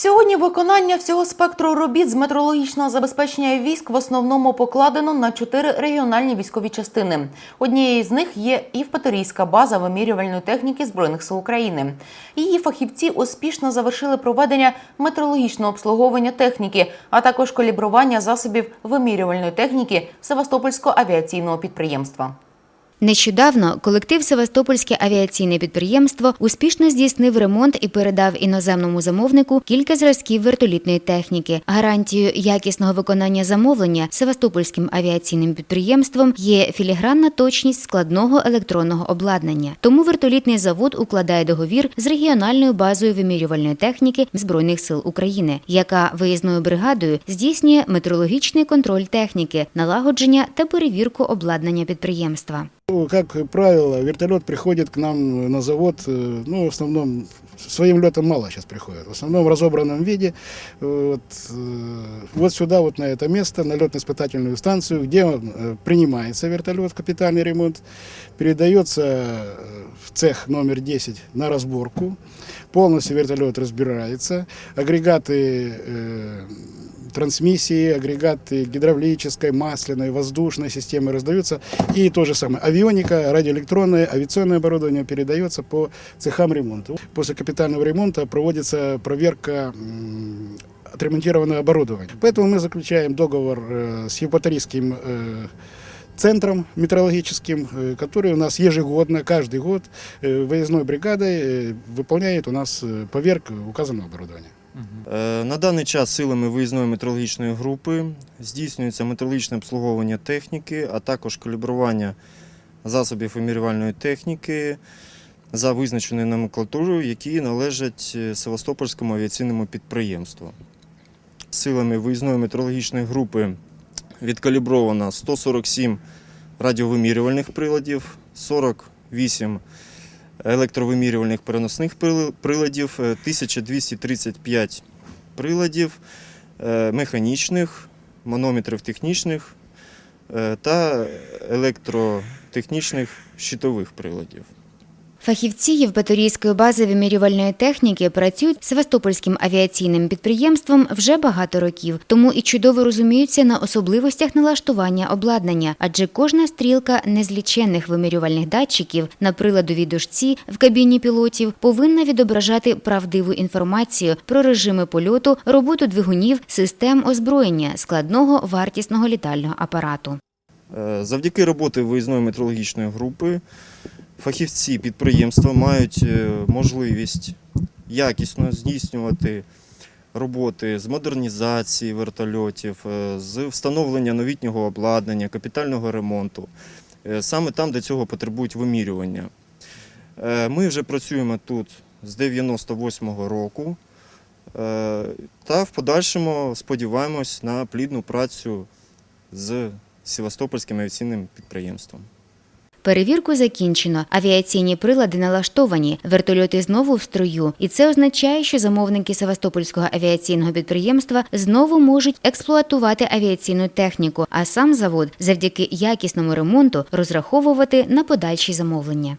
Сьогодні виконання всього спектру робіт з метрологічного забезпечення військ в основному покладено на чотири регіональні військові частини. Однією з них є Євпаторійська база вимірювальної техніки збройних сил України. Її фахівці успішно завершили проведення метрологічного обслуговування техніки, а також калібрування засобів вимірювальної техніки Севастопольського авіаційного підприємства. Нещодавно колектив Севастопольське авіаційне підприємство успішно здійснив ремонт і передав іноземному замовнику кілька зразків вертолітної техніки. Гарантією якісного виконання замовлення Севастопольським авіаційним підприємством є філігранна точність складного електронного обладнання. Тому вертолітний завод укладає договір з регіональною базою вимірювальної техніки Збройних сил України, яка виїзною бригадою здійснює метрологічний контроль техніки, налагодження та перевірку обладнання підприємства. Ну, Как правило, вертолет приходит к нам на завод, э, ну, в основном, своим летом мало сейчас приходит, в основном в разобранном виде, вот, э, вот сюда, вот на это место, на летно-испытательную станцию, где э, принимается вертолет, капитальный ремонт, передается в цех номер 10 на разборку, полностью вертолет разбирается, агрегаты э, трансмиссии, агрегаты гидравлической, масляной, воздушной системы раздаются. И то же самое. Авионика, радиоэлектронное, авиационное оборудование передается по цехам ремонта. После капитального ремонта проводится проверка м, отремонтированного оборудования. Поэтому мы заключаем договор э, с Евпаторийским э, центром метрологическим, э, который у нас ежегодно, каждый год выездной бригадой выполняет у нас поверку указанного оборудования. Е, На даний час силами виїзної метрологічної групи здійснюється метрологічне обслуговування техніки, а також калібрування засобів вимірювальної техніки за визначеною номенклатурою, які належать е, Севастопольському авіаційному підприємству. Силами виїзної метрологічної групи відкалібровано 147 радіовимірювальних приладів, 48 електровимірювальних переносних приладів, е, 1235 приладів е, механічних, манометрів технічних е, та електротехнічних щитових приладів. Фахівці Євпаторійської бази вимірювальної техніки працюють з Севастопольським авіаційним підприємством вже багато років, тому і чудово розуміються на особливостях налаштування обладнання, адже кожна стрілка незліченних вимірювальних датчиків на приладовій дошці в кабіні пілотів повинна відображати правдиву інформацію про режими польоту, роботу двигунів, систем озброєння, складного вартісного літального апарату. Е, Завдяки роботи виїзної метрологічної групи фахівці підприємства мають е, можливість якісно здійснювати роботи з модернізації вертольотів, е, з встановлення новітнього обладнання, капітального ремонту, е, саме там, де цього потребують вимірювання. Ми вже працюємо тут з 98-го року та в подальшому сподіваємось на плідну працю з Севастопольським авіаційним підприємством. Перевірку закінчено. Авіаційні прилади налаштовані, вертольоти знову в строю. І це означає, що замовники Севастопольського авіаційного підприємства знову можуть експлуатувати авіаційну техніку, а сам завод завдяки якісному ремонту розраховувати на подальші замовлення.